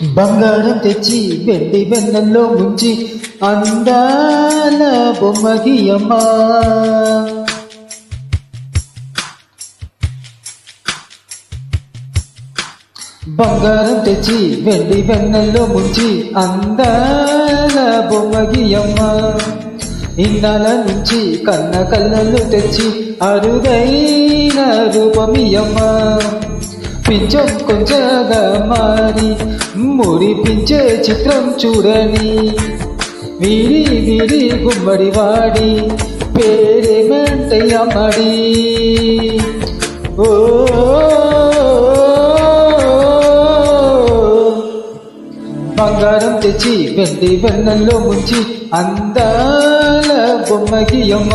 బంగారం తెచ్చి వెండి వెన్నెల్లో ముంచి అందాల బొమ్మకి అమ్మా. బంగారం తెచ్చి వెండి వెన్నెల్లో ముంచి అందాల బొమ్మకి అమ్మ. ఇన్నాల నుంచి కన్న కళ్ళల్లో తెచ్చి అరుదైన రూపమి అమ్మ పించం మారి మురిపించే చిత్రం చూడని వీరి వీరి గుమ్మడి వాడి పేరేమంటయ్యమ్మడి ఓ బంగారం తెచ్చి వెండి వెన్నెల్లో ముంచి అందాల బొమ్మకి అమ్మ